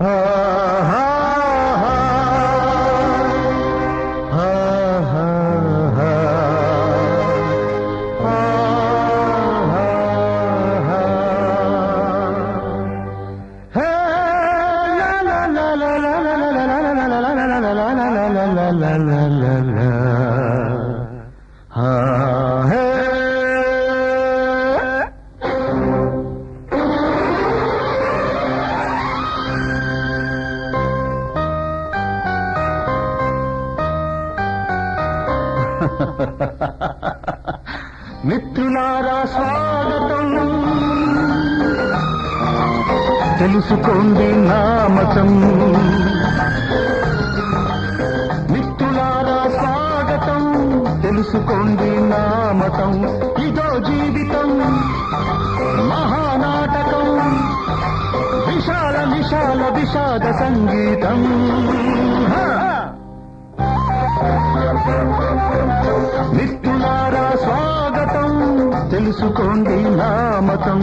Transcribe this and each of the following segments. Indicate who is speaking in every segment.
Speaker 1: Ah. మిత్రులారా స్వాగతం. తెలుసుకోండి నామకం. మిత్రులారా స్వాగతం. తెలుసుకోండి నామకం. ఇదో జీవితం. మహానాటకం. విశాల విశాల విషాద సంగీతం. మిత్రులారా స్వాగతం. తెలుసుకోండి నామతం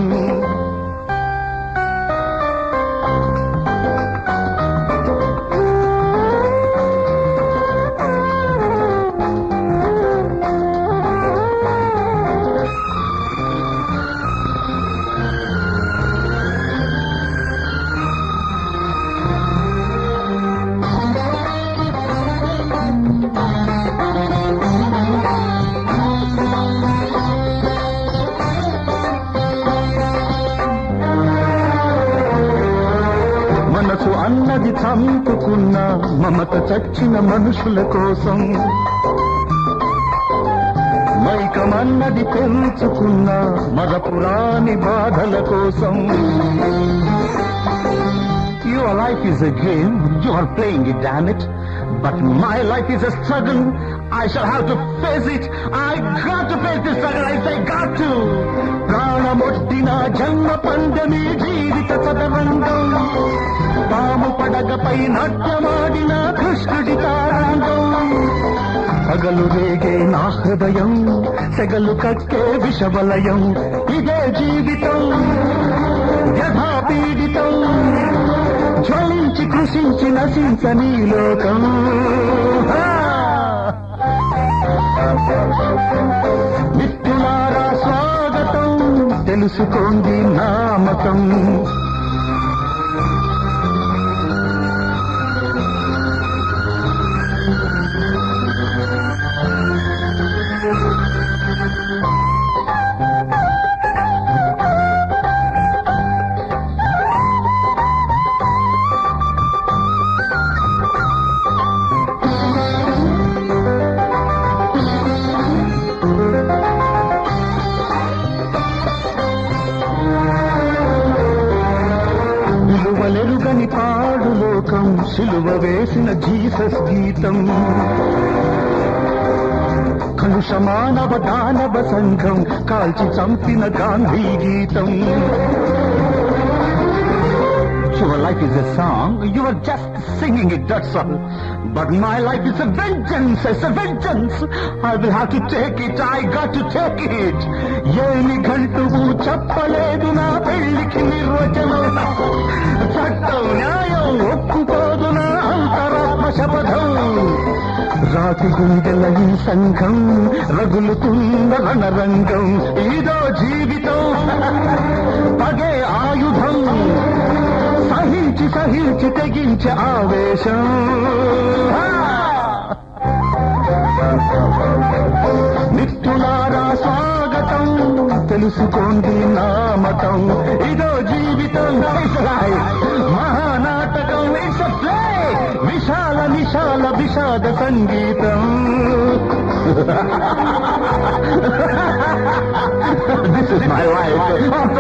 Speaker 1: అన్నది చంపుకున్న మమత చచ్చిన మనుషుల కోసం మైకమన్నది పెంచుకున్న మరపురాని బాధల కోసం Your life is a game. You are playing it, damn it. But my life is a struggle. I shall have to face it. I got to face this struggle. I say got to. ప్రాణమొట్టిన జన్మ పండమి జీవిత చదరంగం పడగపై నాట్యమాడిన కృష్ణుడి తారాంగం. పగలు రేగే నా హృదయం సెగలు కక్కే విషవలయం. ఇదే జీవితం యథాపీడితం. జ్వలించి కృషించి నశించని లోకం. మిత్రులారా స్వాగతం తెలుసుకోండి నామకం విలువలెరుగని పాడు లోకం సిలువ వేసిన జీసస్ గీతం కలుష మానవ దానవ సంఘం కాల్చి చంపిన గాంధీ గీతం Your life is a song, you are just singing it, that's all. But my life is a vengeance, it's a vengeance. I will have to take it, I got to take it. ఏమి గంటువు రాతి గుండెల ఈ సంఘం రగులుతున్న రణరంగం ఇదో జీవితం. పగే ఆయుధం సహించి సహించి తెగించే ఆవేశం. మిత్రులారా స్వాగతం. తెలుసుకోండి నామకం ఇదో జీవితం. విశాల విశాల విషాద సంగీతం this is my life this is my